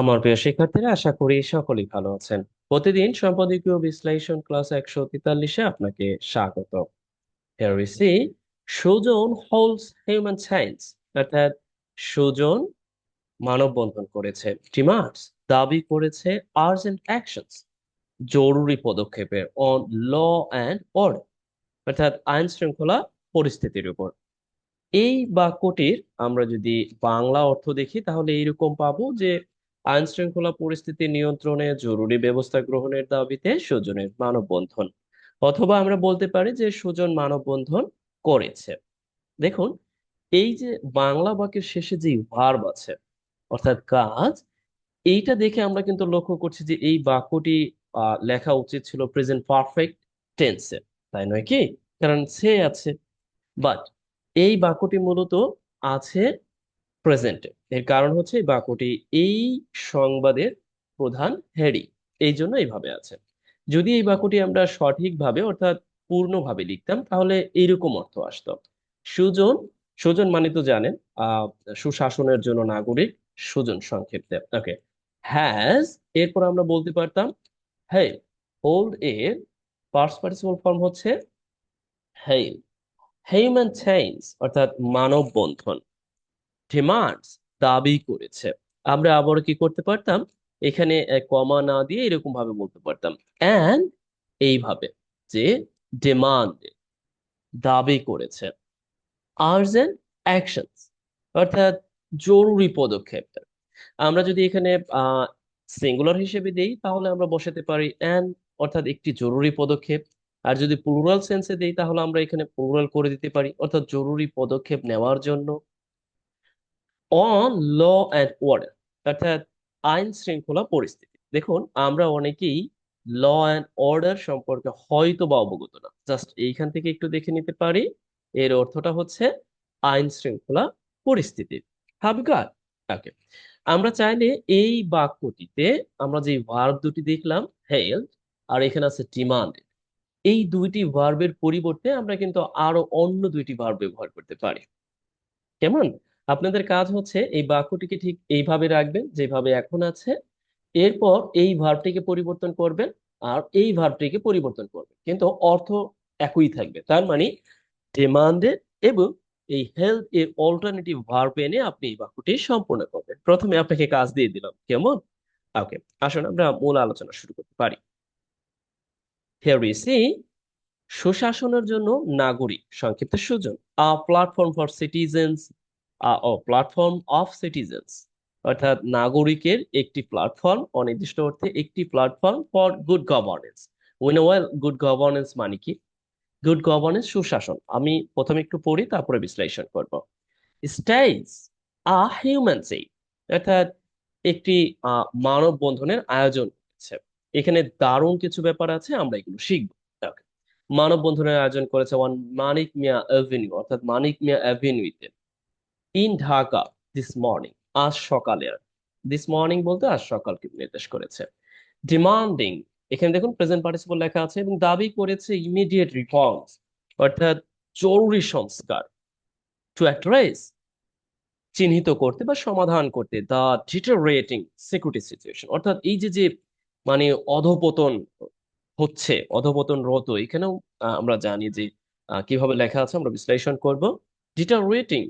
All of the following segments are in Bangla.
আমার প্রিয় শিক্ষার্থীরা, আশা করি সকলেই ভালো আছেন। প্রতিদিন সম্পাদকীয় বিশ্লেষণ ক্লাস একশো তেতাল্লিশে আপনাকে স্বাগত। সুজন holds হিউম্যান সায়েন্স অর্থাৎ সুজন মানববন্ধন করেছে ডিমান্ডস দাবি করেছে আর্জেন্ট অ্যাকশনস জরুরি পদক্ষেপের অন ল অ্যান্ড অর্ডার অর্থাৎ আইন শৃঙ্খলা পরিস্থিতির উপর। এই বাক্যটির আমরা যদি বাংলা অর্থ দেখি, তাহলে এইরকম পাবো যে আইন শৃঙ্খলা পরিস্থিতি নিয়ন্ত্রণে জরুরি ব্যবস্থা গ্রহণের দাবিতে সুজনের মানববন্ধন, অথবা আমরা বলতে পারি যে সুজন মানববন্ধন করেছে। দেখুন, এই যে বাংলা বাক্যের শেষে যে ভার্ব আছে, অর্থাৎ কাজ, এইটা দেখে আমরা কিন্তু লক্ষ্য করছি যে এই বাক্যটি লেখা উচিত ছিল প্রেজেন্ট পারফেক্ট টেন্সে তাই নয় কি? কারণ সে আছে বাট এই বাক্যটি মূলত আছে প্রেজেন্টে এর কারণ হচ্ছে এই বাক্যটি এই সংবাদের প্রধান হেডিং। এই জন্য এইভাবে আছে। যদি এই বাক্যটি আমরা সঠিকভাবে অর্থাৎ পূর্ণভাবে লিখতাম, তাহলে এইরকম অর্থ আসতো। সুজন সুজন মানে তো জানেন সুশাসনের জন্য নাগরিক, সুজন সংক্ষেপে ওকে। হ্যাজ এরপর আমরা বলতে পারতাম হেই হোল্ড এর পার্স পার্টিসিপল ফর্ম হচ্ছে হেইল হিউম্যান চেইনস অর্থাৎ মানববন্ধন। ডিমান্ডস দাবি করেছে। আমরা আবার কি করতে পারতাম? এখানে কমা না দিয়ে এরকম ভাবে বলতে পারতাম। অ্যান্ড এইভাবে যে ডিমান্ড দাবি করেছে। আর্জেন্ট অ্যাকশনস অর্থাৎ জরুরি পদক্ষেপ। আমরা যদি এখানে সিঙ্গুলার হিসেবে দেই, তাহলে আমরা বসাতে পারি অ্যান্ড অর্থাৎ একটি জরুরি পদক্ষেপ। আর যদি প্লুরাল সেন্সে দেই, তাহলে আমরা এখানে প্লুরাল করে দিতে পারি। অর্থাৎ জরুরি পদক্ষেপ নেওয়ার জন্য অন ল অ্যান্ড অর্ডার অর্থাৎ আইন শৃঙ্খলা পরিস্থিতি। দেখুন, আমরা অনেকেই ল অ্যান্ড অর্ডার সম্পর্কে হয়তো বা অবগত না। জাস্ট এইখান থেকে একটু দেখে নিতে পারি। এর অর্থটা হচ্ছে আইন শৃঙ্খলা পরিস্থিতি। হাব গট ওকে আমরা চাইলে এই বাক্যটিতে আমরা যে ভার্ব দুটি দেখলাম হেল্ড আর এখানে আছে ডিমান্ড এই দুইটি ভার্বের পরিবর্তে আমরা কিন্তু আরও অন্য দুইটি ভার্ব ব্যবহার করতে পারি। কেমন? আপনাদের কাজ হচ্ছে এই বাক্যটিকে ঠিক এইভাবে রাখবেন যেভাবে এখন আছে। এরপর এই ভার্বটিকে পরিবর্তন করবেন আর এই ভার্বটিকে পরিবর্তন করবেন। কিন্তু অর্থ একই থাকবে। তার মানে ডিমান্ডেড এবং এই হেল্প এর অল্টারনেটিভ ভার্ব এনে আপনি এই বাক্যটি সম্পূর্ণ করবেন। প্রথমে আপনাকে কাজ দিয়ে দিলাম। কেমন? ওকে আসুন আমরা মূল আলোচনা শুরু করতে পারি। উই সি সুশাসনের জন্য নাগরিক, সংক্ষিপ্ত Sujan a platform for citizens O platform of citizens অর্থাৎ নাগরিকের একটি প্ল্যাটফর্ম অনির্দিষ্ট অর্থে একটি platform for good governance win well good governance মানে কি? গুড গভর্নেন্স সুশাসন। আমি প্রথমে একটু পড়ি, তারপরে বিশ্লেষণ করব। স্টাইলস আ হিউম্যান সেই অর্থাৎ একটি মানব বন্ধনের আয়োজন করেছে। এখানে দারুণ কিছু ব্যাপার আছে, আমরা এগুলো শিখব। মানব মানববন্ধনের আয়োজন করেছে ওয়ান মানিক মিয়া অ্যাভিনিউ অর্থাৎ মানিক মিয়া অ্যাভিনিউতে ইন ঢাকা দিস মর্নিং আজ সকালে দিস মর্নিং বলতে আজ সকালকে নির্দেশ করেছে। ডিমান্ডিং এখানে দেখুন প্রেজেন্ট পার্টিসিপল লেখা আছে এবং দাবি করেছে ইমিডিয়েট রিফর্মস অর্থাৎ জরুরি সংস্কার টু অ্যাড্রেস চিহ্নিত করতে বা সমাধান করতে দা ডিটারেটিং সিকিউরিটি সিচুয়েশন অর্থাৎ এই যে যে মানে অধপতন হচ্ছে অধপতনরত এখানেও আমরা জানি যে কীভাবে লেখা আছে আমরা বিশ্লেষণ করব। ডিটারেটিং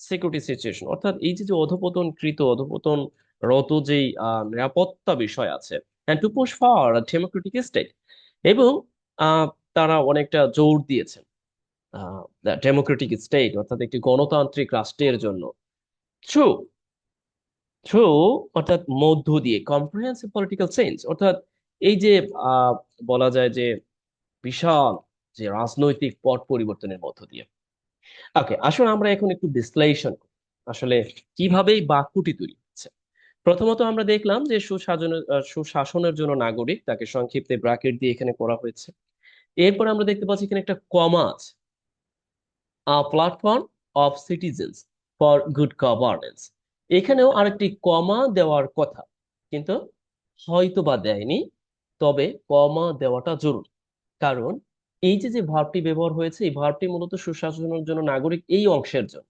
সিকিউরিটি সিচুয়েশন অর্থাৎ এই যে যে অধপতনকৃত, অধপতন রত যেই নিরাপত্তা বিষয় আছে and to push for democratic state এবং তারা অনেকটা জোর দিয়েছেন ডেমোক্রেটিক স্টেট অর্থাৎ একটি গণতান্ত্রিক রাষ্ট্রের জন্য। থ্রু থ্রু অর্থাৎ মধ্য দিয়ে কম্প্রিহেন্সিভ পলিটিক্যাল চেঞ্জ অর্থাৎ এই যে বলা যায় যে, বিশাল যে রাজনৈতিক পট পরিবর্তনের মধ্য দিয়ে। ওকে আসুন আমরা এখন একটু বিশ্লেষণ আসলে কীভাবে এই বাক্যটি তৈরি হচ্ছে? প্রথমত আমরা দেখলাম যে সুশাসনের সুশাসনের জন্য নাগরিক, তাকে সংক্ষিপ্তে ব্র্যাকেট দিয়ে এখানে করা হয়েছে। এরপর আমরা দেখতে পাচ্ছি এখানে একটা কমা আছে। Platform of citizens for good governance এখানেও আরেকটি কমা দেওয়ার কথা, কিন্তু হয়তো বা দেয়নি, তবে কমা দেওয়াটা জরুরি। কারণ এই যে যে ভার্বটি ব্যবহার হয়েছে, এই ভার্বটি মূলত সুশাসনের জন্য নাগরিক এই অংশের জন্য।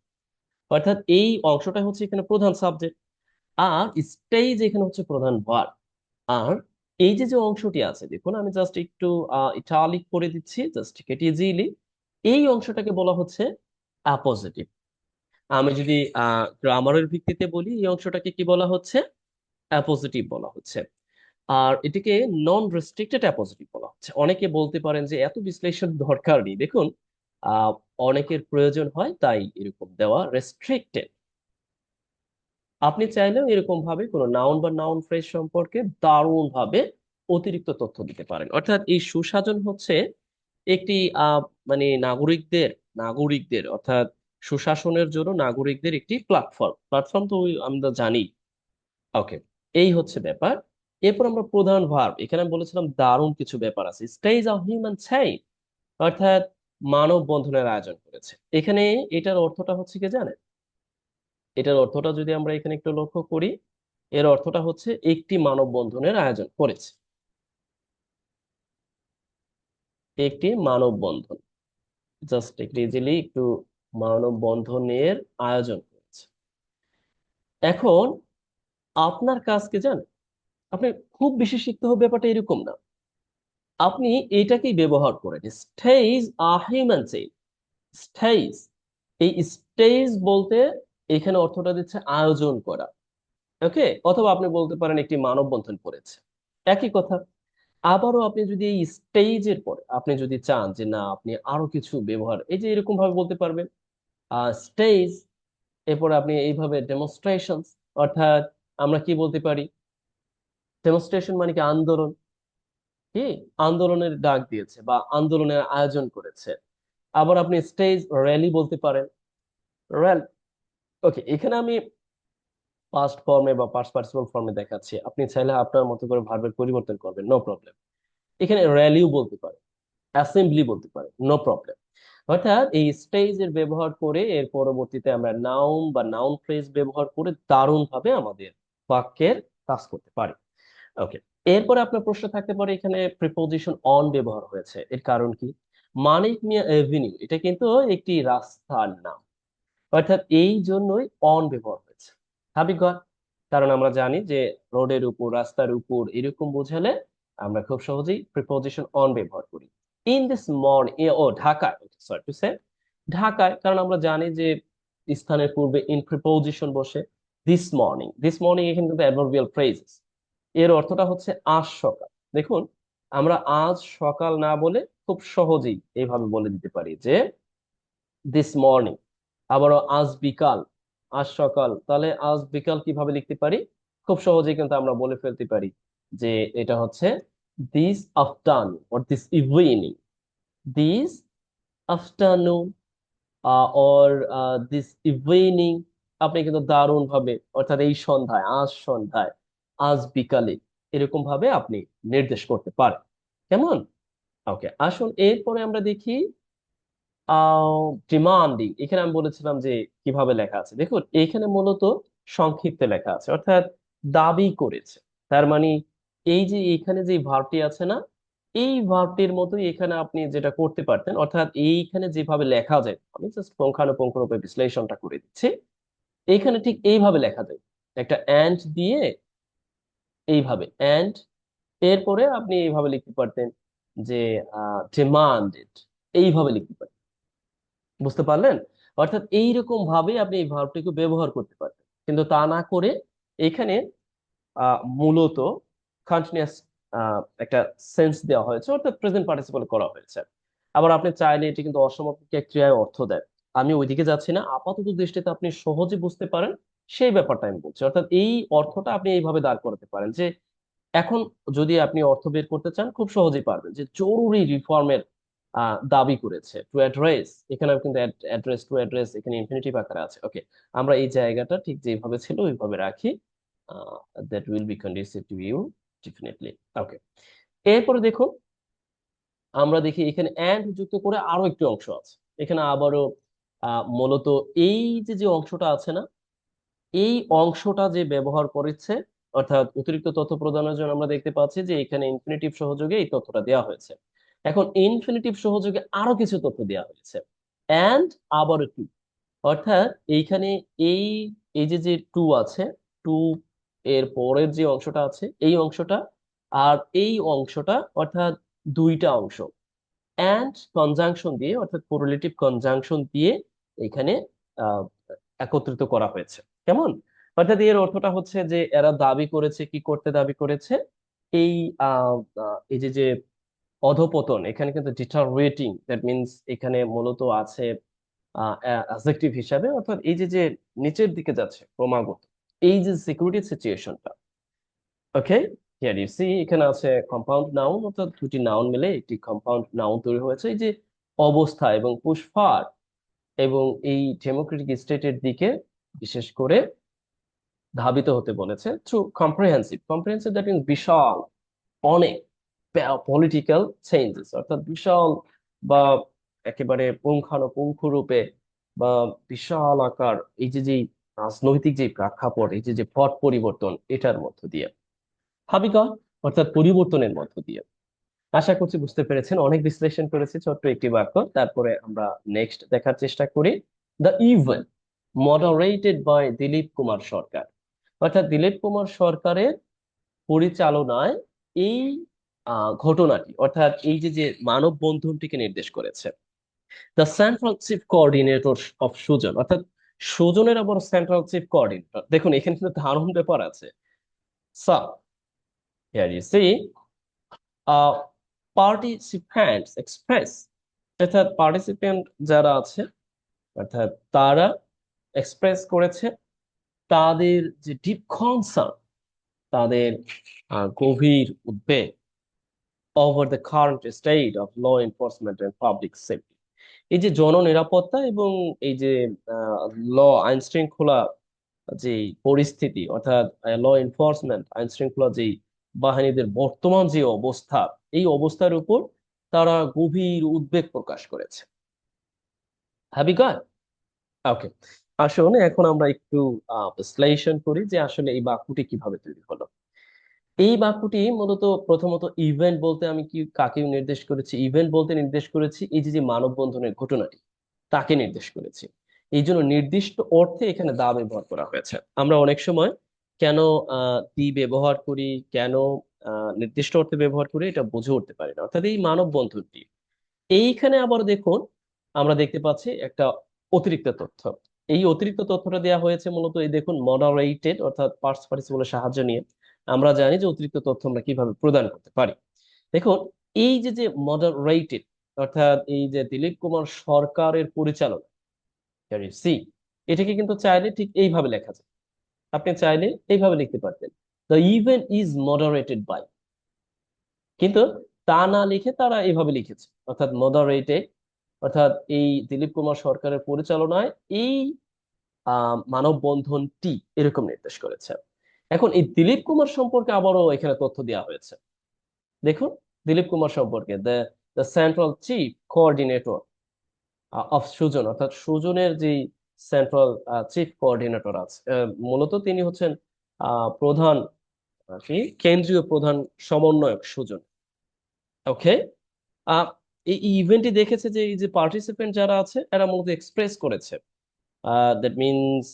অর্থাৎ এই অংশটা হচ্ছে এখানে প্রধান সাবজেক্ট আর স্টেজ এখানে হচ্ছে প্রধান ভার্ব আর এই যে যে অংশটি আছে, দেখুন আমি জাস্ট একটু ইটালিক করে দিচ্ছি জাস্ট কেটে ইজিলি এই অংশটাকে বলা হচ্ছে অ্যাপোজিটিভ আমি যদি আহ গ্রামারের ভিত্তিতে বলি, এই অংশটাকে কি বলা হচ্ছে? অ্যাপোজিটিভ বলা হচ্ছে। আর এটিকে নন রেস্ট্রিক্টেড অ্যাপোজিটিভ বলা হচ্ছে। অনেকে বলতে পারেন যে এত বিশ্লেষণ দরকার নেই। দেখুন অনেকের প্রয়োজন হয়, তাই এরকম দেওয়া রেস্ট্রিক্টেড আপনি চাইলেও এরকম ভাবে কোনো নাউন বা নাউন ফ্রেজ সম্পর্কে দারুণ ভাবে অতিরিক্ত তথ্য দিতে পারেন। অর্থাৎ এই সুসাজন হচ্ছে একটি মানে নাগরিকদের নাগরিকদের, অর্থাৎ সুশাসনের জন্য নাগরিকদের একটি প্ল্যাটফর্ম প্ল্যাটফর্ম তো আমরা জানি। ওকে এই হচ্ছে ব্যাপার। এরপর আমরা প্রধান ভার্ব এখানে আমি বলেছিলাম দারুণ কিছু ব্যাপার আছে। স্টেজ অফ হিউম্যান চেইন অর্থাৎ মানব বন্ধনের আয়োজন করেছে। এখানে এটার অর্থটা হচ্ছে কি জানেন? এটার অর্থটা যদি আমরা এখানে একটু লক্ষ্য করি, এর অর্থটা হচ্ছে একটি মানববন্ধনের আয়োজন করেছে। একটি মানববন্ধন জাস্ট একটু ইজিলি একটু মানববন্ধনের আয়োজন করেছে। এখন আপনার কাজ কি জানেন? আপনি খুব বেশি শিখতে হবে ব্যাপারটা এরকম না। আপনি এটাকেই ব্যবহার করেন স্টেজ হিউম্যান চেইন স্টেজ এই স্টেজ বলতে এখানে অর্থটা দিচ্ছে আয়োজন করা। ওকে? অথবা আপনি বলতে পারেন একটি মানববন্ধন করেছে। একই কথা, আবারও আপনি যদি এই স্টেজের পরে আপনি যদি চান যে না, আপনি আরও কিছু ব্যবহার, এই যে এরকম ভাবে বলতে পারবেন স্টেজ এরপরে আপনি এইভাবে ডেমনস্ট্রেশন অর্থাৎ আমরা কি বলতে পারি? ডেমনস্ট্রেশন মানে কি আন্দোলন? কি? আন্দোলনের ডাক দিয়েছে বা আন্দোলনের আয়োজন করেছে। আবার আপনি স্টেজ র্যালি বলতে পারেন। র্যাল ওকে এখানে আমি পাস্ট ফর্মে বা পাস্ট পার্টিসিপল ফর্মে দেখাচ্ছি। আপনি চাইলে আপনার মতো করে ভার্বের পরিবর্তন করবেন নো প্রবলেম এখানে র্যালিও বলতে পারেন অ্যাসেম্বলি বলতে পারেন নো প্রবলেম অর্থাৎ এই স্টেজের ব্যবহার করে এর পরবর্তীতে আমরা নাউন বা নাউন ফ্রেজ ব্যবহার করে দারুণ ভাবে আমাদের বাক্যের কাজ করতে পারি। ওকে এরপরে আপনার প্রশ্ন থাকতে পারে এখানে প্রিপোজিশন অন ব্যবহার হয়েছে। এর কারণ কি? মানিক মিয়া এভিনিউ এটা কিন্তু একটি রাস্তার নাম। অর্থাৎ এই জন্যই অন ব্যবহার হয়েছে। স্বাভাবিক কারণ আমরা জানি যে রোডের উপর, রাস্তার উপর এরকম বোঝালে আমরা খুব সহজেই প্রিপোজিশন অন ব্যবহার করি। ইন দিস মর্নিং ও, ঢাকায় সরি টু সে ঢাকায়, কারণ আমরা জানি যে স্থানের পূর্বে ইন প্রিপোজিশন বসে দিস মর্নিং দিস মর্নিং এখানে কিন্তু অ্যাডভার্বিয়াল ফ্রেজেস এর অর্থটা হচ্ছে আজ সকাল। দেখুন, আমরা আজ সকাল না বলে খুব সহজেই এইভাবে বলে দিতে পারি যে দিস মর্নিং আবারও আজ বিকাল, আজ সকাল। তাহলে আজ বিকাল কীভাবে লিখতে পারি? খুব সহজেই কিন্তু আমরা বলে ফেলতে পারি যে, এটা হচ্ছে this afternoon or this evening this afternoon or this evening আপনি কিন্তু দারুণ ভাবে অর্থাৎ এই সন্ধ্যায়, আজ সন্ধ্যায় আজ বিকালে এরকম ভাবে আপনি নির্দেশ করতে পারেন। কেমন? ওকে, আসুন এরপরে আমরা দেখি ডিমান্ডিং এখানে আমি বলেছিলাম যে কীভাবে লেখা আছে। দেখুন, এখানে মূলত সংক্ষিপ্তে লেখা আছে, অর্থাৎ দাবি করেছে। তার মানে এই যে এখানে যে ভার্বটি আছে না, এই ভার্বটির মতোই এখানে আপনি যেটা করতে পারতেন, অর্থাৎ এইখানে যেভাবে লেখা যায়, আমি জাস্ট পুঙ্খানুপুঙ্খ রূপে বিশ্লেষণটা করে দিচ্ছি, এখানে ঠিক এইভাবে লেখা যায়। একটা অ্যান্ড দিয়ে এইভাবে। অ্যান্ড এরপরে আপনি এইভাবে লিখতে পারতেন যে ডিমান্ডেড এইভাবে লিখতে পারতেন। বুঝতে পারলেন? অর্থাৎ এইরকম ভাবে আপনি এই ভার্বটিকে ব্যবহার করতে পারবেন কিন্তু তা না করে এখানে মূলত কন্টিনিউয়াস একটা সেন্স দেওয়া হয়েছে। অর্থাৎ প্রেজেন্ট পার্টিসিপল করা হয়েছে। আবার আপনি চাইলে এটি কিন্তু অসমাপিক ক্রিয়ায় অর্থ দেয় আমি ওইদিকে যাচ্ছি না। আপাতত দৃষ্টিতে আপনি সহজে বুঝতে পারেন। সেই ব্যাপারটা আমি বলছি। অর্থাৎ এই অর্থটা আপনি এইভাবে দাঁড় করাতে পারেন যে, এখন যদি আপনি অর্থ বের করতে চান, খুব সহজেই পারবেন যে জরুরি রিফর্মের দাবি করেছে। টু অ্যাড্রেস এখানে কিন্তু অ্যাড্রেস টু অ্যাড্রেস এখানে ইনফিনিটিভ আকারে আছে। ওকে আমরা এই জায়গাটা ঠিক যেভাবে ছিল, ওইভাবে রাখি। That will be conducive to you definitely okay এরপরে দেখুন, আমরা দেখি এখানে অ্যান্ড যুক্ত করে আরও একটি অংশ আছে। এখানে আবারও মূলত এই যে যে অংশটা আছে না এই অংশটা যে ব্যবহার করেছে, অর্থাৎ অতিরিক্ত তথ্য প্রদানের জন্য আমরা দেখতে পাচ্ছি যে এখানে ইনফিনিটিভ সহযোগে এই তথ্যটা দেওয়া হয়েছে। এখন ইনফিনিটিভ সহযোগে আরও কিছু তথ্য দেওয়া হয়েছে। অ্যান্ড আবার টু অর্থাৎ এইখানে এই এই যে যে টু আছে টু এর পরের যে অংশটা আছে, এই অংশটা আর এই অংশটা অর্থাৎ দুইটা অংশ। অ্যান্ড কনজাংশন দিয়ে, অর্থাৎ কোরিলেটিভ কনজাংশন দিয়ে এখানে একত্রিত করা হয়েছে। কেমন? অর্থাৎ এর অর্থটা হচ্ছে যে এরা দাবি করেছে, কি করতে দাবি করেছে? এই এই যে যে অধপতন, এখানে কিন্তু ডিটারোরেটিং দ্যাট মিনস এখানে মূলত আছে অ্যাডজেক্টিভ হিসাবে, অর্থাৎ এই যে যে নিচের দিকে যাচ্ছে ক্রমাগত, এই যে সিকিউরিটি সিচুয়েশনটা ওকে হিয়ার ইউ সি এখানে আছে কম্পাউন্ড নাউন অর্থাৎ দুটি নাউন মিলে একটি কম্পাউন্ড নাউন তৈরি হয়েছে, এই যে অবস্থা এবং পুষ্পার এবং এই ডেমোক্রেটিক স্টেটের দিকে বিশেষ করে ধাবিত হতে বলেছে through comprehensive comprehensive that means বিশাল, অনেক পলিটিক্যাল চেঞ্জেস অর্থাৎ বিশাল বা একেবারে পুঙ্খানুপুঙ্খ রূপে বা বিশাল আকার এই যে যে রাজনৈতিক যে প্রেক্ষাপট, এই যে যে পট পরিবর্তন, এটার মধ্য দিয়ে। ভাবিকা, অর্থাৎ পরিবর্তনের মধ্য দিয়ে। আশা করছি বুঝতে পেরেছেন, অনেক বিশ্লেষণ করেছি, ছোট্ট একটি বাক্য। তারপরে আমরা নেক্সট দেখার চেষ্টা করি। The event moderated by Dilip Kumar Sarkar অর্থাৎ দিলীপ কুমার সরকারের পরিচালনায় এই ঘটনাটি, অর্থাৎ এই যে যে মানববন্ধনটিকে নির্দেশ করেছে। The central chief coordinator of Shujan অর্থাৎ সুজনের আবার সেন্ট্রাল চিফ কোঅর্ডিনেটর দেখুন, এখানে কিন্তু ধারণ ব্যাপার আছে। So here you see participants express অর্থাৎ পার্টিসিপেন্ট যারা আছে, অর্থাৎ তারা এক্সপ্রেস করেছে, তাদের যে ডিপ কনসার্ন তাদের গভীর উদ্বেগ over the current state of law enforcement and public safety এই যে জন নিরাপত্তা এবং এই যে ল আইন শৃঙ্খলা যে পরিস্থিতি, অর্থাৎ ল এনফোর্সমেন্ট আইন শৃঙ্খলা যে বাহিনীদের বর্তমান যে অবস্থা, এই অবস্থার উপর তারা গভীর উদ্বেগ প্রকাশ করেছে। হ্যাভি গট ওকে আসুন এখন আমরা একটু বিশ্লেষণ করি যে আসলে এই বাক্যটি কীভাবে তৈরি হলো। এই বাক্যটি মূলত প্রথমত ইভেন্ট বলতে আমি কি, কাকে নির্দেশ করেছি? ইভেন্ট বলতে নির্দেশ করেছি এই যে যে মানববন্ধনের ঘটনাটি, তাকে নির্দেশ করেছি। এই জন্য নির্দিষ্ট অর্থে এখানে দা ব্যবহার করা হয়েছে। আমরা অনেক সময় কেন দি ব্যবহার করি, কেন নির্দিষ্ট অর্থে ব্যবহার করি এটা বুঝে উঠতে পারি না। অর্থাৎ এই মানববন্ধনটি। এইখানে আবার দেখুন, আমরা দেখতে পাচ্ছি একটা অতিরিক্ত তথ্য। এই অতিরিক্ত তথ্যটা দেওয়া হয়েছে মূলত এই দেখুন মডারেটেড অর্থাৎ পার্টস পার্টিসিপলের সাহায্য নিয়ে। আমরা জানি যে অতিরিক্ত তথ্য আমরা কীভাবে প্রদান করতে পারি। দেখুন, এই যে যে মডারেটেড অর্থাৎ এই যে দিলীপ কুমার সরকারের পরিচালনা সি এটাকে কিন্তু চাইলে ঠিক এইভাবে লেখা যায়। আপনি চাইলে এইভাবে লিখতে পারতেন the event is moderated by কিন্তু তা না লিখে তারা এইভাবে লিখেছে, অর্থাৎ মডারেটেড অর্থাৎ এই দিলীপ কুমার সরকারের পরিচালনায় এই মানববন্ধনটি এরকম নির্দেশ করেছে। এখন এই দিলীপ কুমার সম্পর্কে আবারও এখানে তথ্য দেওয়া হয়েছে। দেখুন, দিলীপ কুমার সম্পর্কে the the central chief coordinator of Shujan, অর্থাৎ সুজনের যে সেন্ট্রাল চিফ কোঅর্ডিনেটর আছে মূলত তিনি হচ্ছেন প্রধান কেন্দ্রীয় প্রধান সমন্বয়ক সুজন। ওকে এই ইভেন্টটি দেখেছে যে, এই যে পার্টিসিপেন্ট যারা আছে, এরা মূলত এক্সপ্রেস করেছে। দ্যাট মিনস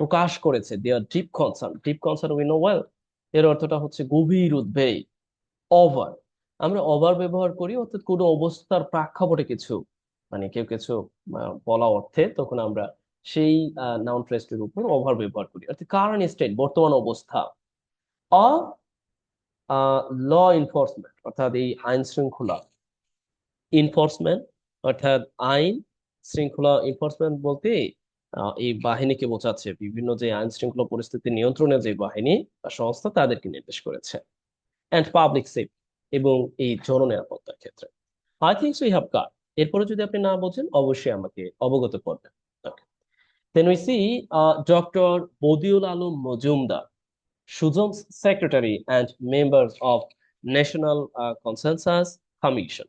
প্রকাশ করেছে their deep concern deep concern we know well এর অর্থটা হচ্ছে গভীর উদ্বেগ ওভার আমরা ওভার ব্যবহার করি, অর্থাৎ কোনো অবস্থার প্রেক্ষাপটে কিছু মানে কেউ কিছু বলা অর্থে, তখন আমরা সেই নাউন ফ্রেজটির উপর ওভার ব্যবহার করি। অর্থাৎ কারেন্ট স্টেট বর্তমান অবস্থা। অফ ল এনফোর্সমেন্ট অর্থাৎ এই আইন শৃঙ্খলা এনফোর্সমেন্ট অর্থাৎ আইন শৃঙ্খলা এনফোর্সমেন্ট বলতে এই বাহিনীকে বোঝাচ্ছে। বিভিন্ন যে আইন শৃঙ্খলা পরিস্থিতি নিয়ন্ত্রণে যে বাহিনী বা সংস্থা তাদেরকে নির্দেশ করেছে। অ্যান্ড পাবলিক এবং এই জননিরাপত্তার ক্ষেত্রে। I think you have got এরপরে যদি আপনি না বোঝেন, অবশ্যই আমাকে অবগত করবেন। Then we see doctor Badiul Alam Majumdar, Shujan secretary and members of National Consensus Commission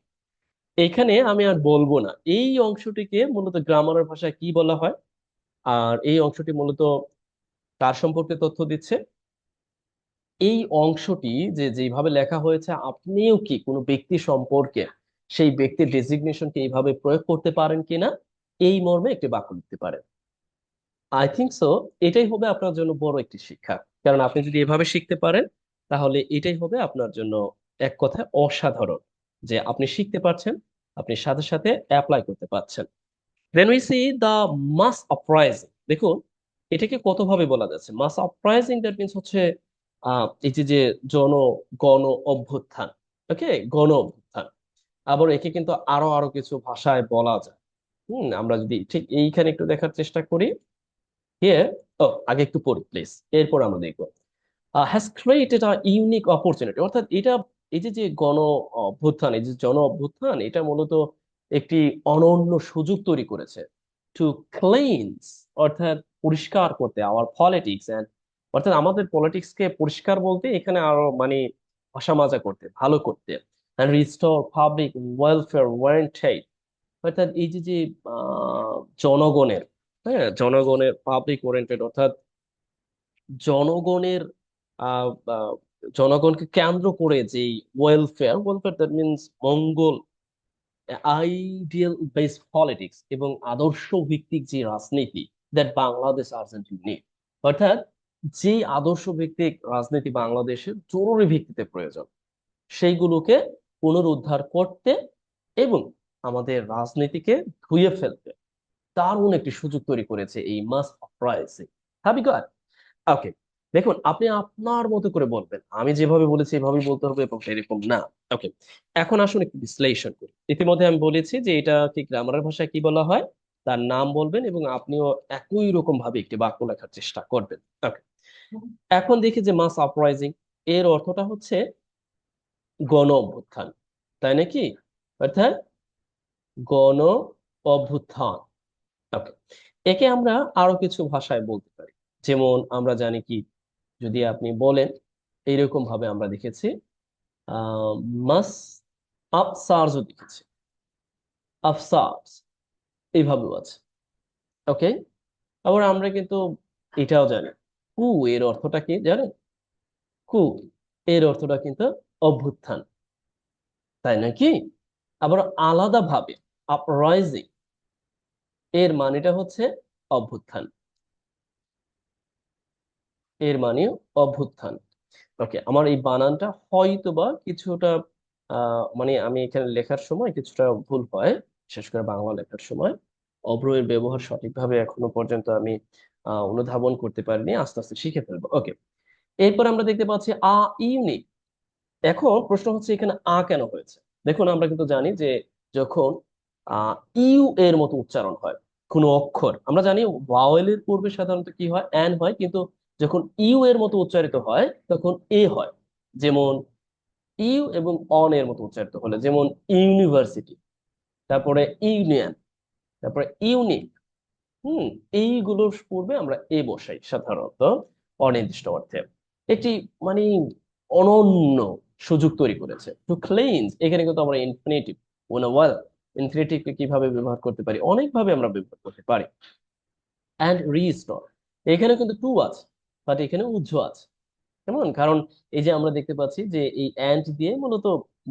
এখানে আমি আর বলব না। এই অংশটিকে মূলত গ্রামারের ভাষায় কি বলা হয়? আর এই অংশটি মূলত কার সম্পর্কে তথ্য দিচ্ছে? এই অংশটি যে যেভাবে লেখা হয়েছে, আপনিও কি কোনো ব্যক্তি সম্পর্কে সেই ব্যক্তির ডেজিগনেশনকে এইভাবে প্রয়োগ করতে পারেন কিনা? এই মর্মে একটি বাক্য লিখতে পারেন। আই থিংক সো এটাই হবে আপনার জন্য বড় একটি শিক্ষা। কারণ আপনি যদি এভাবে শিখতে পারেন, তাহলে এটাই হবে আপনার জন্য এক কথায় অসাধারণ। যে আপনি শিখতে পারছেন, আপনি সাথে সাথে অ্যাপ্লাই করতে পারছেন। Then we see the mass uprising দেখুন, এটাকে কতভাবে বলা যাচ্ছে? মাস আপরাইজিং দ্যাট মিনস হচ্ছে এই যে যে জন, গণ অভ্যুত্থান ওকে গণ অভ্যুত্থান। আবার একে কিন্তু আরও আরও কিছু ভাষায় বলা যায়। হুম, আমরা যদি ঠিক এইখানে একটু দেখার চেষ্টা করি। হিয়ার ও, আগে একটু পড়ি প্লিজ এরপর আমরা দেখব। Has created a unique opportunity অর্থাৎ এটা এই যে যে গণ অভ্যুত্থান, এই যে জন অভ্যুত্থান, এটা মূলত একটি অনন্য সুযোগ তৈরি করেছে। টু ক্লিনস অর্থাৎ পরিষ্কার করতে আওয়ার পলিটিক্স এন্ড অর্থাৎ আমাদের পলিটিক্স কে পরিষ্কার বলতে এখানে আরও মানে ভাষা মাজা করতে, ভালো করতে। রিস্টোর পাবলিক ওয়েলফেয়ার ওয়ারেন্টেড অর্থাৎ এই যে যে জনগণের হ্যাঁ জনগণের পাবলিক ওরিয়েন্টেড অর্থাৎ জনগণের জনগণকে কেন্দ্র করে যে ওয়েলফেয়ার ওয়েলফেয়ার দ্যাট মিনস মঙ্গল আইডিয়াল বেস পলিটিক্স এবং আদর্শ ভিত্তিক যে রাজনীতি দ্যাট বাংলাদেশ আর্জেন্টিন নিড অর্থাৎ যে আদর্শ ভিত্তিক রাজনীতি বাংলাদেশের জরুরি ভিত্তিতে প্রয়োজন, সেইগুলোকে পুনরুদ্ধার করতে এবং আমাদের রাজনীতিকে ধুয়ে ফেলতে দারুণ একটি সুযোগ তৈরি করেছে এই mass uprising heavy got okay দেখুন, আপনি আপনার মতো করে বলবেন। আমি যেভাবে বলেছি, এভাবেই বলতে হবে এবং এরকম না। ওকে এখন আসুন একটু বিশ্লেষণ করি। ইতিমধ্যে আমি বলেছি যে এটা কি গ্রামারের ভাষায় কি বলা হয়? তার নাম বলবেন এবং আপনিও একই রকম ভাবে একটি বাক্য লেখার চেষ্টা করবেন। ওকে এখন দেখি যে মাস আপরাইজিং এর অর্থটা হচ্ছে গণ অভ্যুত্থান তাই নাকি? অর্থাৎ গণ অভ্যুত্থান ওকে একে আমরা আরও কিছু ভাষায় বলতে পারি। যেমন আমরা জানি কি যদি আপনি বলেন এইরকম ভাবে আমরা দেখেছি মাস আফসারও দেখেছি আফসার্স এইভাবেও আছে। ওকে? আবার আমরা কিন্তু এটাও জানি। কু, এর অর্থটা কি জানেন? কু, এর অর্থটা কিন্তু অভ্যুত্থান। তাই নাকি আবার আলাদাভাবে আপরাইজিং এর মানেটা হচ্ছে অভ্যুত্থান। এর মানে অভ্যুত্থান। ওকে আমার এই বানানটা হয়তো বা কিছুটা মানে আমি এখানে লেখার সময় কিছুটা ভুল হয়, বিশেষ করে বাংলা লেখার সময়। অভ্র এর ব্যবহার সঠিকভাবে এখনও পর্যন্ত আমি অনুধাবন করতে পারিনি, আস্তে আস্তে শিখে ফেলব। ওকে এরপর আমরা দেখতে পাচ্ছি আ ইউনিক এখন প্রশ্ন হচ্ছে এখানে আ কেন হয়েছে? দেখুন, আমরা কিন্তু জানি যে যখন ইউ এর মতো উচ্চারণ হয়, কোনো অক্ষর, আমরা জানি ভাওয়েলের পূর্বে সাধারণত কি হয়? অ্যান হয়, কিন্তু যখন ইউ এর মতো উচ্চারিত হয়, তখন এ হয়। যেমন ইউ এবং অন এর মতো উচ্চারিত হলে, যেমন ইউনিভার্সিটি, তারপরে ইউনিয়ন, তারপরে ইউনিক হুম, এইগুলোর পূর্বে আমরা এ বসাই সাধারণত অনির্দিষ্ট অর্থে। একটি মানে অনন্য সুযোগ তৈরি করেছে। টু ক্লিনস এখানে কিন্তু আমরা ইনফিনিটিভ ওন ওয়েল ইনফিনিটিভকে কীভাবে ব্যবহার করতে পারি? অনেকভাবে আমরা ব্যবহার করতে পারি। অ্যান্ড রিস্টোর এখানে কিন্তু টু আছে। বাট এখানে উজ্জ আছে। কেমন? কারণ এই যে আমরা দেখতে পাচ্ছি যে এই অ্যান্ড দিয়ে মূলত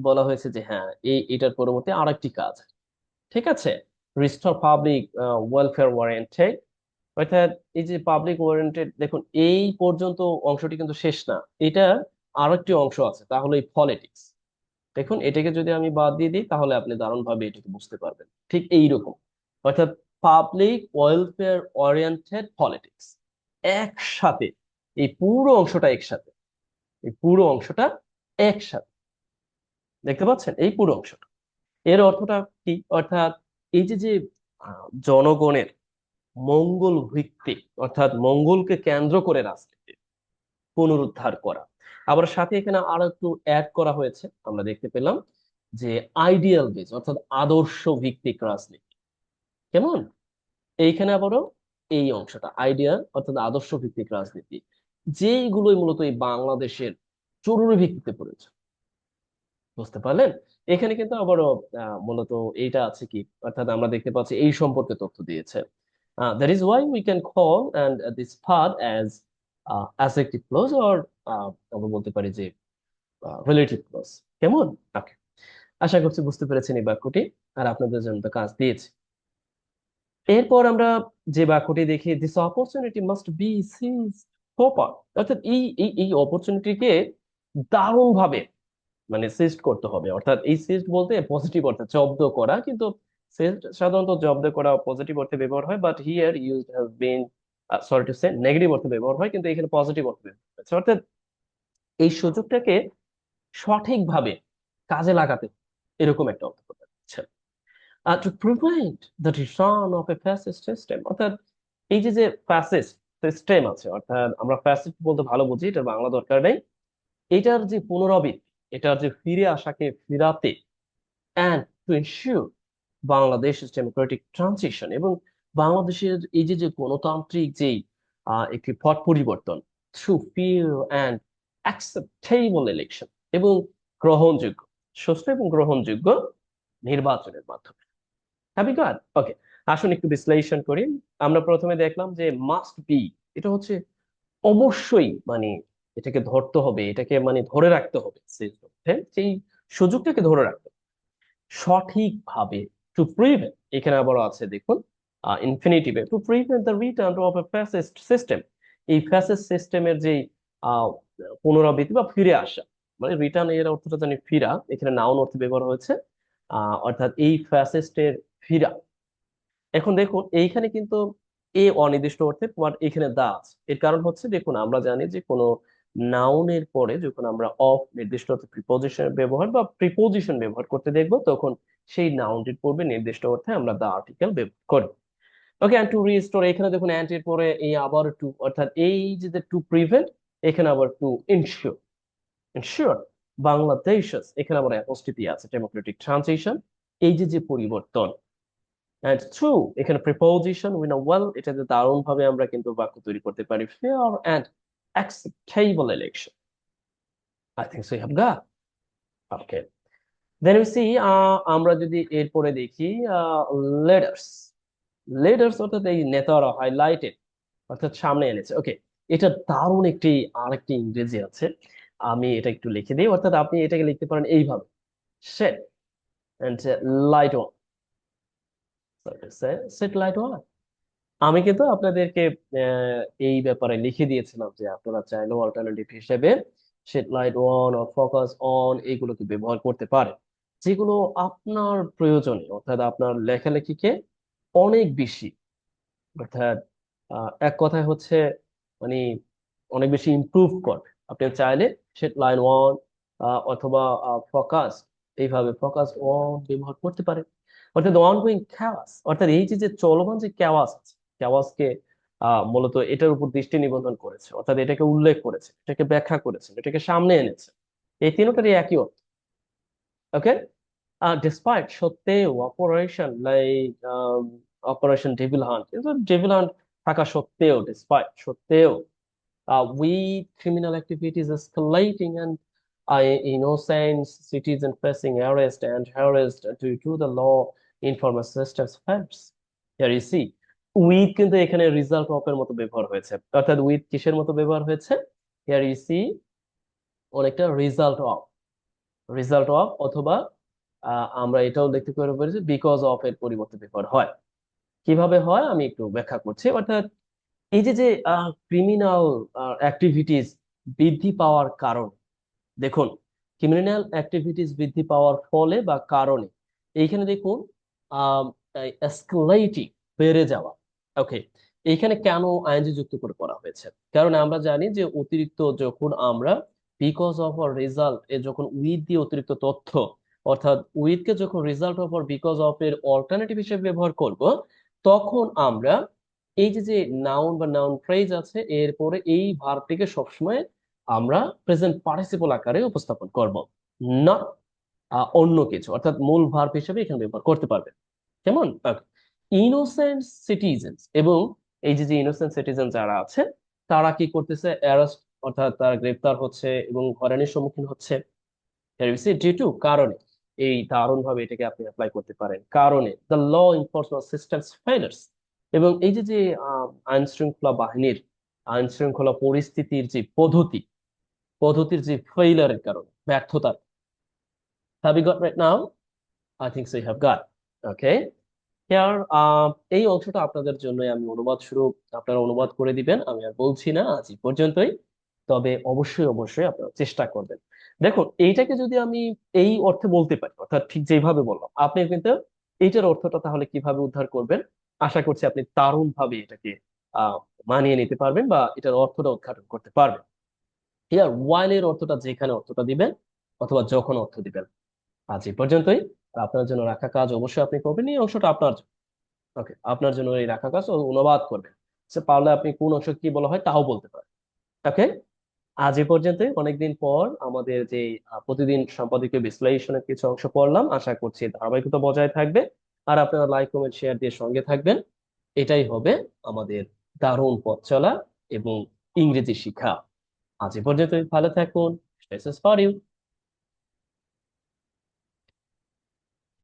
বলা হয়েছে যে হ্যাঁ এই এটার পরবর্তী আরেকটি কাজ। ঠিক আছে? রিস্টোর পাবলিক ওয়েলফেয়ার ওয়ারেন্টেড অর্থাৎ এই যে পাবলিক ওয়ারেন্টেড দেখুন, এই পর্যন্ত অংশটি কিন্তু শেষ না। এটা আরেকটি অংশ আছে তাহলে এই পলিটিক্স দেখুন, এটাকে যদি আমি বাদ দিয়ে দিই, তাহলে আপনি দারুণভাবে এটাকে বুঝতে পারবেন। ঠিক এইরকম। অর্থাৎ পাবলিক ওয়েলফেয়ার ওরিয়েন্টেড পলিটিক্স একসাথে এই পুরো অংশটা একসাথে। এই পুরো অংশটা একসাথে। দেখতে পাচ্ছেন? এই পুরো অংশটা। এর অর্থটা কি? অর্থাৎ এই যে যে জনগণের মঙ্গল ভিত্তিক, অর্থাৎ মঙ্গলকে কেন্দ্র করে রাজনীতি পুনরুদ্ধার করা। আবার সাথে এখানে আরও একটু অ্যাড করা হয়েছে। আমরা দেখতে পেলাম যে আইডিয়াল বেস অর্থাৎ আদর্শ ভিত্তিক রাজনীতি। কেমন? এইখানে আবারও এই অংশটা আইডিয়াল অর্থাৎ আদর্শ ভিত্তিক রাজনীতি। যেইগুলোই মূলত এই বাংলাদেশের জরুরি ভিত্তিতে পড়েছে। বুঝতে পারলেন? এখানে কিন্তু আবারও মূলত এইটা আছে কি? অর্থাৎ আমরা দেখতে পাচ্ছি এই সম্পর্কে তথ্য দিয়েছে। That is why we can call and this part as adjective clause or আমরা বলতে পারি যে রিলেটিভ ক্লোজ কেমন? ওকে। আশা করছি বুঝতে পেরেছেন এই বাক্যটি, আর আপনাদের জন্য কাজ দিয়েছি। এরপর আমরা যে বাক্যটি দেখি this opportunity must be seize proper, অর্থাৎ এই এই এই অপরচুনিটিকে দারুণভাবে মানে সিস্ট করতে হবে। অর্থাৎ এই সিস্ট বলতে পজিটিভ অর্থে জব্দ করা, কিন্তু সিস্ট সাধারণত জব্দ করা পজিটিভ অর্থে ব্যবহার হয় but here use have been sorry to say negative অর্থে ব্যবহার হয়, কিন্তু এখানে পজিটিভ অর্থে ব্যবহার হয়েছে অর্থাৎ এই সুযোগটাকে সঠিকভাবে কাজে লাগাতে এরকম একটা অর্থ করতে to prevent the return of a fascist system অর্থাৎ এই যে যে ফ্যাসিস্ট সিস্টেম আছে, অর্থাৎ আমরা ফ্যাসিস্ট বলতে ভালো বুঝি এটা বাংলা দরকার নেই। এটার যে পুনরাবৃত্তি, এটার যে ফিরে আসাকে ফিরাতে and to ensure Bangladesh democratic transition এবং বাংলাদেশের এই যে যে গণতান্ত্রিক যেই একটি পট পরিবর্তন through fair and acceptable election এবং গ্রহণযোগ্য সুস্থ এবং গ্রহণযোগ্য নির্বাচনের মাধ্যমে। হ্যাপি গড ওকে আসুন একটু বিশ্লেষণ করি। আমরা প্রথমে দেখলাম যে মাস্ট বি এটা হচ্ছে অবশ্যই মানে এটাকে ধরতে হবে, এটাকে মানে ধরে রাখতে হবে সেই সুযোগটাকে ধরে রাখতে হবে। সঠিকভাবে টু প্রিভেন্ট এখানে আবার আছে দেখুন ইনফিনিটিভে to prevent the return of a fascist system এই ফ্যাসিস্ট সিস্টেমের যে পুনরাবৃত্তি বা ফিরে আসা মানে রিটার্ন এর অর্থটা জানি ফিরা, এখানে নাউন অর্থে ব্যবহার হয়েছে অর্থাৎ এই ফ্যাসিস্টের ফিরা। এখন দেখুন, এইখানে কিন্তু এ অনির্দিষ্ট অর্থে বাট এখানে দা আছে। এর কারণ হচ্ছে, দেখুন, আমরা জানি যে কোনো নাউনের পরে যখন আমরা অফ নির্দিষ্ট অর্থে প্রিপোজিশন ব্যবহার বা প্রিপোজিশন ব্যবহার করতে দেখব, তখন সেই নাউনটির পূর্বে নির্দিষ্ট অর্থে আমরা দা আর্টিকেল ব্যবহার করি। ওকে অ্যান্ড টু রিস্টোর এখানে দেখুন অ্যান্ড এর পরে এই আবার টু অর্থাৎ এই যে টু প্রিভেন্ট এখানে আবার টু ইনশিওর ইনশিওর বাংলাদেশ এখানে আবার অ্যাপোস্টিপি আছে ডেমোক্রেটিক ট্রানজিশন এই যে যে পরিবর্তন। অ্যান্ড থ্রু এখানে প্রিপোজিশন উইন ওয়েল এটা দারুণ ভাবে আমরা কিন্তু বাক্য তৈরি করতে পারি fair and acceptable election. I think so you have got. Okay. Then we see uh, আমরা যদি এরপরে দেখি লেডার্স লেডার্স অর্থাৎ এই নেতারা হাইলাইটেড অর্থাৎ সামনে এনেছে ওকে এটা দারুণ একটি আরেকটি ইংরেজি আছে আমি এটা একটু লিখে দিই অর্থাৎ আপনি এটাকে লিখতে পারেন এইভাবে set and light on set light on আমি কিন্তু আপনাদেরকে এই ব্যাপারে লিখে দিয়েছিলাম যে আপনারা চাইলেও অল্টারনেটিভ হিসেবে shed light on or focus on এইগুলোকে ব্যবহার করতে পারেন। যেগুলো আপনার প্রয়োজনে, অর্থাৎ আপনার লেখালেখিকে অনেক বেশি, অর্থাৎ এক কথায় হচ্ছে মানে অনেক বেশি ইমপ্রুভ করবে আপনি চাইলে লাইন ওয়ান অথবা ফোকাস এইভাবে ফোকাস অন ব্যবহার করতে পারেন। অর্থাৎ অনগোয়িং অর্থাৎ এই যে চলমান যে আছে মূলত এটার উপর দৃষ্টি নিবন্ধন করেছে অর্থাৎ এটাকে উল্লেখ করেছে এটাকে ব্যাখ্যা করেছে এটাকে সামনে এনেছে। এই তিনটারই একই অর্থ। ওকে ডিসপাইট সত্ত্বেও operation like Operation Devil Hunt Devil Hunt থাকা সত্ত্বেও ডিসপাইট সত্ত্বেও criminal activities escalating and uh, innocent citizens facing arrest and harassed due to the law enforcement system's fails. Here you see, with কিন্তু এখানে রিজাল্ট অফ এর মতো ব্যবহার হয়েছে। অর্থাৎ উইথ কিসের মতো ব্যবহার হয়েছে? হিয়ার ইউ সি অনেকটা রিজাল্ট অফ রিজাল্ট অফ অথবা আমরা এটাও দেখতে পেরে পেরেছি বিকজ অফ এর পরিবর্তে ব্যবহার হয়। কীভাবে হয়? আমি একটু ব্যাখ্যা করছি। অর্থাৎ এই যে যে ক্রিমিনাল অ্যাক্টিভিটিস বৃদ্ধি পাওয়ার কারণ দেখুন ক্রিমিনাল অ্যাক্টিভিটিস বৃদ্ধি পাওয়ার ফলে বা কারণে, এইখানে দেখুন এসকেলেটিং বেড়ে যাওয়া ওকে এখানে কেন আইনজি যুক্ত করে করা হয়েছে? কারণ আমরা জানি যে অতিরিক্ত যখন আমরা বিকজ অফ আর রেজাল্ট এ যখন উইথ দিয়ে অতিরিক্ত তথ্য, অর্থাৎ উইথ কে যখন result of R because of এর অল্টারনেটিভ হিসেবে ব্যবহার করব, তখন আমরা এই যে যে নাউন বা নাউন ফ্রেজ আছে, এরপরে এই ভার্বটিকে সবসময় আমরা প্রেজেন্ট পার্টিসিপল আকারে উপস্থাপন করব। না অন্য কিছু, অর্থাৎ মূল ভার্ব হিসেবে এখানে ব্যবহার করতে পারবেন। কেমন? ইনোসেন্ট সিটিজেন্স এবং এই যে যে ইনোসেন্ট সিটিজেন যারা আছে, তারা কি করতেছে? অ্যারেস্ট অর্থাৎ তারা গ্রেপ্তার হচ্ছে এবং হয়রানির সম্মুখীন হচ্ছে। ডিউ টু কারণে। এই দারুণ ভাবে এটাকে আপনি অ্যাপ্লাই করতে পারেন। কারণে the law enforcement systems failures এবং এই যে যে আইন শৃঙ্খলা বাহিনীর আইন শৃঙ্খলা পরিস্থিতির যে পদ্ধতি পদ্ধতির যে ফেইলারের কারণে, ব্যর্থতার you got right now? I think so you have got. Here এই অংশটা আপনাদের জন্যই আমি অনুবাদ শুরু আপনারা অনুবাদ করে দিবেন। আমি আর বলছি না, আজ পর্যন্তই। তবে অবশ্যই অবশ্যই আপনারা চেষ্টা করবেন। দেখুন, এইটাকে যদি আমি এই অর্থে বলতে পারি, অর্থাৎ ঠিক যেভাবে বললাম, আপনি কিন্তু এইটার অর্থটা তাহলে কীভাবে উদ্ধার করবেন? আশা করছি আপনি দারুণ ভাবে এটাকে মানিয়ে নিতে পারবেন বা এটার অর্থটা উদ্ঘাটন করতে পারবেন। হিয়ার ওয়াইল এর অর্থটা যেখানে অর্থটা দিবেন অথবা যখন অর্থ দিবেন। আজ এই পর্যন্তই। আপনার জন্য রাখা কাজ অবশ্যই আপনি করবেন, এই অংশটা আপনার ওকে আপনার জন্য এই রাখা কাজ অনুবাদ করবেন। সে পারলে আপনি কোন অংশ কি বলা হয় তাও বলতে পারেন। ওকে আজ এ পর্যন্তই। অনেকদিন পর আমাদের যে প্রতিদিন সম্পাদকীয় বিশ্লেষণের কিছু অংশ পড়লাম, আশা করছি ধারাবাহিকতা বজায় থাকবে। আর আপনারা লাইক কমেন্ট শেয়ার দিয়ে সঙ্গে থাকবেন। এটাই হবে আমাদের দারুণ পথ চলা এবং ইংরেজি শিক্ষা আজ এ পর্যন্তই ভালো থাকুন ফর ইউ